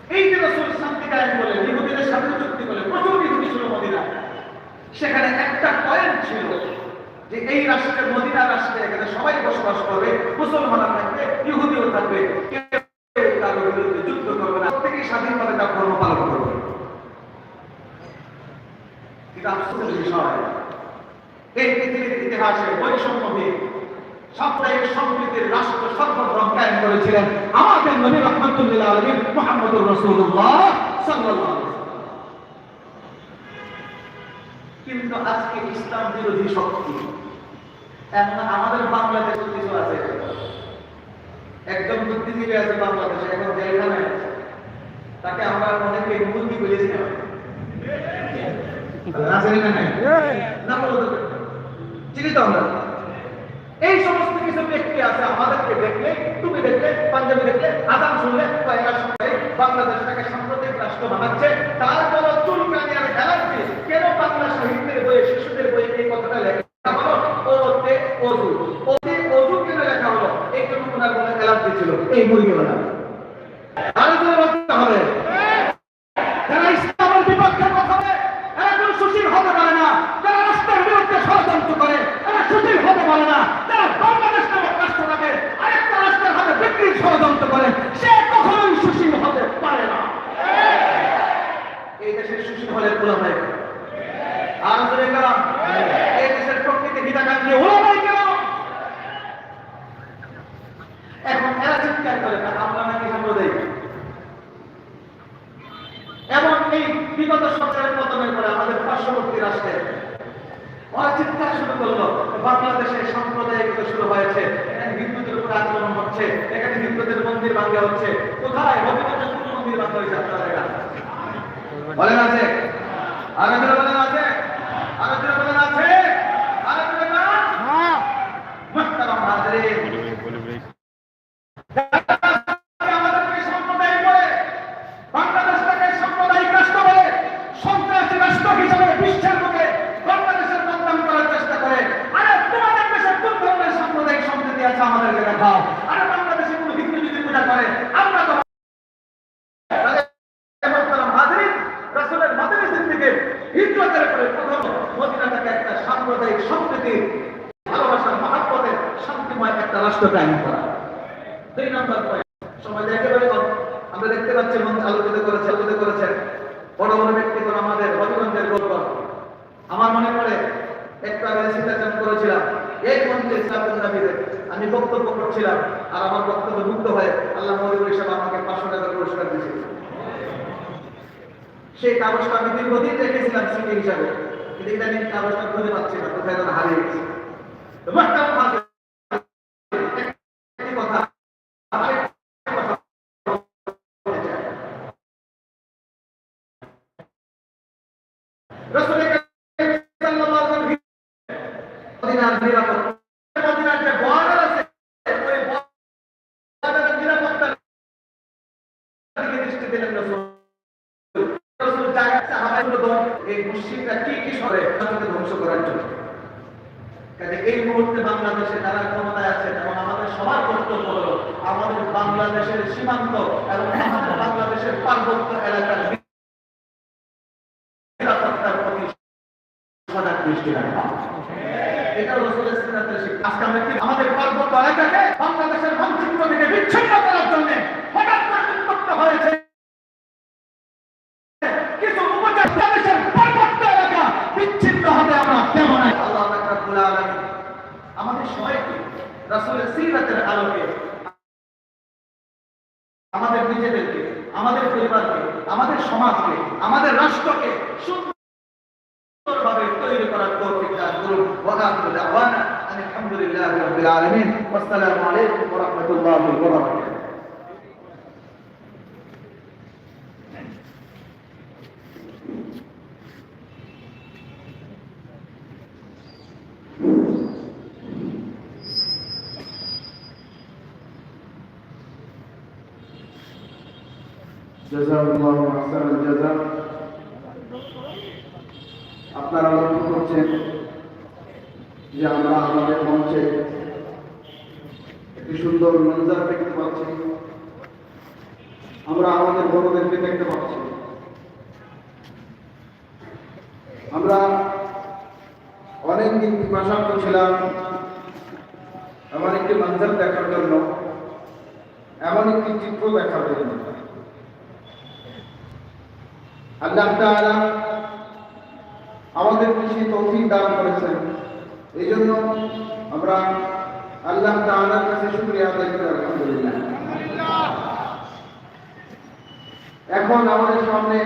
এই রসুল শান্তি কায়েম করলেন ইহুদিদের সাথে চুক্তি করলেন প্রচুর ইহুদি ছিল মদিনা সেখানে একটা পয়েন্ট ছিল যে এই রাষ্ট্রের মদিনা রাষ্ট্রে এখানে সবাই বসবাস করবে মুসলমান থাকবে, ইহুদিও থাকবে স্বাধীনভাবে তার ধর্ম করবে। কিন্তু আফসোসের বিষয়, এই পৃথিবীর ইতিহাসে বৈষম্যহীন সাপ্তাহিক সম্প্রীতির রাষ্ট্র সর্বধর্ম কায়েম করেছিলেন আমাদের নবী রহমতুল্লাহ আলমী মোহাম্মদুর রসুল্লাহ সাল্লাল্লাহু কিন্তু আজকে ইসলাম বিরোধী শক্তি এখন আমাদের বাংলাদেশে কিছু আছে। একজন বুদ্ধিজীবী আছে বাংলাদেশে এখন জেলখানায় তাকে আমরা অনেকে মুরগি বলেছিলাম না। বলতে চিনি তো আমরা? এই সমস্ত কিছু ব্যক্তি আছে, আমাদেরকে দেখলে, তুমি দেখলে, পাঞ্জাবি দেখলে আদান শুনলে বাংলাদেশটাকে সাম্প্রতিক রাষ্ট্র বানাচ্ছে তারপর চুলকানি আর অ্যালার্জি কেন বাংলা সাহিত্যের বইয়ে শিশুদের বইয়ে এই কথাটা লেখা হলো ওতে অজু ওতে অজু কেন লেখা হলো এই জন্য ওনার মনে অ্যালার্জি ছিল এই মুরগিওয়ালা আরও জোরে বলতে হবে যারা ইসলামের বিপক্ষে কথা বলে এরা কোন সুশীল হতে পারে না যারা রাষ্ট্রের বিরুদ্ধে ষড়যন্ত্র করে এরা সুশীল হতে পারে না যারা বাংলাদেশ নামক রাষ্ট্রটাকে আরেকটা রাষ্ট্রের হাতে বিক্রির ষড়যন্ত্র করে সে কখনোই সুশীল হতে পারে না এই দেশের সুশীল হলে ওলামাই আর ধরে গেলাম এই দেশের প্রকৃতি হিতাকাঙ্ক্ষী ওলামাই কেন এখন এরা চিৎকার করে না, আমরা নাকি সাম্প্রদায়িক এবং এই বিগত সরকারের পতনের পরে আমাদের পার্শ্ববর্তী রাষ্ট্রে ওরা চিৎকার শুরু করল বাংলাদেশে সাম্প্রদায়িকতা শুরু হয়েছে, এখানে হিন্দুদের উপর আক্রমণ হচ্ছে, এখানে হিন্দুদের মন্দির ভাঙ্গা হচ্ছে। কোথায়? হবিগঞ্জে মন্দির ভাঙ্গা হয়েছে? বলেন আছে? আগে ধরে বলেন আছে? বলেন আছে? দেখাও আরে বাংলাদেশে কোনো হিন্দু যদি পূজা করে, আমরা করা। দেখতে পাচ্ছি মঞ্চ আলোচিত করেছে আলোচিত করেছেন বড় বড় ব্যক্তিগণ আমাদের গল্প। আমার মনে পড়ে, একটা আমি চিন্তাচন করেছিলাম, এই মঞ্চে ইসলামের দাবিতে আমি বক্তব্য করছিলাম আর আমার বক্তব্য মুক্ত হয়ে আল্লাহ মরিবুল ইসলাম আমাকে পাঁচশো টাকা পুরস্কার দিয়েছিল সেই কাগজটা আমি দীর্ঘদিন রেখেছিলাম স্মৃতি হিসাবে। কিন্তু ইদানিং কাগজটা খুঁজে পাচ্ছি না, কোথায় যেন হারিয়ে গেছে তো মাস্টার ফাজল, একটি কথা আরেকটি কথা বলতে চাই। রাসূল করিম সাল্লাল্লাহু আলাইহি ওয়াসাল্লাম মদিনার নিরাপত্তা মদিনার যে বর্ডার আছে ওই বর্ডারের নিরাপত্তার দিকে দৃষ্টি দিলেন এই মুহূর্তে বাংলাদেশে ক্ষমতায় আছে এবং আমাদের সবার কর্তব্য আমাদের বাংলাদেশের সীমান্ত এবং আমাদের বাংলাদেশের পার্বত্য এলাকার নিরাপত্তার প্রতি সজাগ দৃষ্টি রাখা এটা আমাদের পার্বত্য এলাকাকে বাংলাদেশের মানচিত্র থেকে বিচ্ছিন্ন করার জন্য হঠাৎ করে উদ্যুক্ত হয়েছে কিছু উপজাতি বাংলাদেশের পার্বত্য এলাকা বিচ্ছিন্ন হবে আমরা কেমন আল্লাহ রাব্বুল আলামিন আমাদের সবাইকে রাসূলের সিরাতের আলোকে, আমাদের নিজেদেরকে, আমাদের পরিবারকে, আমাদের সমাজকে, আমাদের রাষ্ট্রকে সুন্দরভাবে তৈরি করার তৌফিক করুন। ওয়া আখিরু দাওয়ানা আলহামদুলিল্লাহি রাব্বিল আলামিন। ওয়াসসালামু আলাইকুম আহসানাল জাযা আপনারা লক্ষ্য করছেন যে আমরা আমাদের মঞ্চে একটি সুন্দর মঞ্জার দেখতে পাচ্ছি। আমরা আমাদের বড়দেরকে দেখতে পাচ্ছি। আমরা অনেক দিন পিপাসার্থ ছিলাম এমন একটি মঞ্জর দেখার জন্য, এমন একটি চিত্র দেখার জন্য। আল্লাহ তাআলা আমাদের সেই তৌফিক দান করেছেন। এই জন্য আমরা আল্লাহ তাআলার কাছে শুকরিয়া আদায় করি, আলহামদুলিল্লাহ। এখন আমাদের সামনে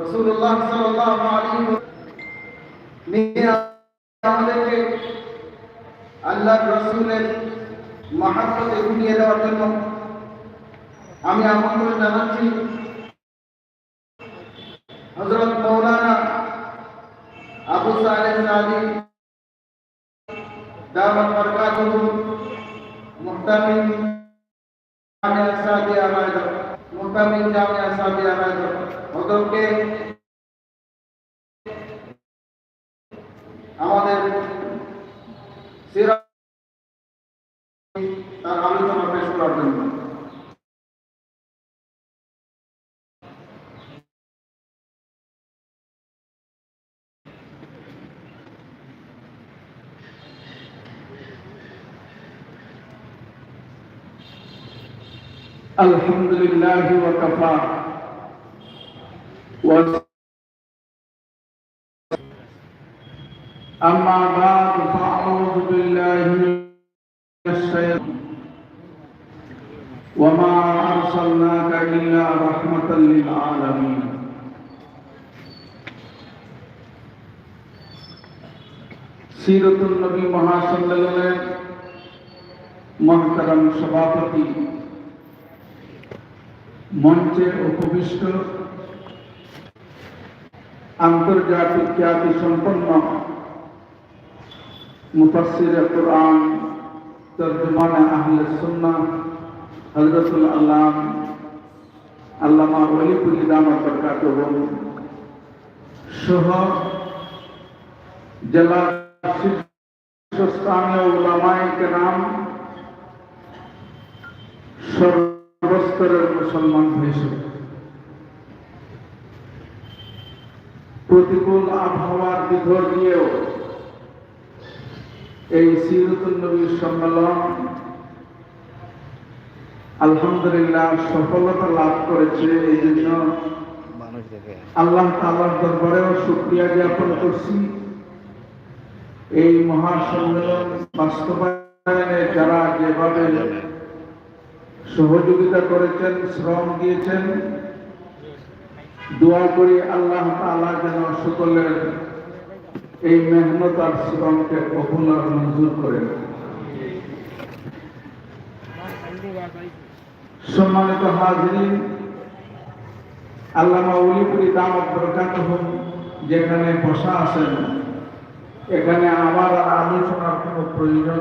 রসুল্লাহ সাল্লাল্লাহু আলাইহি নিয়ে আমাদেরকে আল্লাহ রসুলের মহাব্বতে ঘুরিয়ে দেওয়ার জন্য আমি আমন্ত্রণ জানাচ্ছি। হজরত মৌলানা আবু সালেহ সাদি দামত বরকাতুহু মুহতামিম জামিয়া সাদিয়া মাইদা মুহতামিম জামিয়া সাদিয়া মাইদা হজরতকে الحمد لله وكفى و- أما بعد فأعوذ بالله من الشيطان وما أرسلناك إلا رحمة للعالمين سيرة النبي মহাসম্মেলনের মহতরম সভাপতি মঞ্চে উপবিষ্ট আন্তর্জাতিক খ্যাতি সম্পন্ন মুফাসসির কোরআন তর্জমান আহলে সুন্নাহ হযরতুল আল্লাম আল্লামা ওলিপুরি দামাত বরকাতুহু সহ জেলা শীর্ষস্থানীয় উলামায়ে কেরাম সর্বস্তরের মুসলমান হয়েছে প্রতিকূল আবহাওয়ার ভিতর দিয়েও এই সিরতুল নবীর সম্মেলন আলহামদুলিল্লাহ সফলতা লাভ করেছে। এই জন্য আল্লাহ তাআলার দরবারেও শুকরিয়া জ্ঞাপন করছি। এই মহাসম্মেলন বাস্তবায়নে যারা যেভাবে সহযোগিতা করেছেন, শ্রম দিয়েছেন। দোয়া করি আল্লাহ তাআলা যেন সকলের এই মেহনত আর শ্রমকে আর মঞ্জুর করেন। সম্মানিত হাজরিন, আল্লামা উলিপুরি দামত বরকাতুহ যেখানে বসা আছেন, এখানে আমার আলোচনার কোনো প্রয়োজন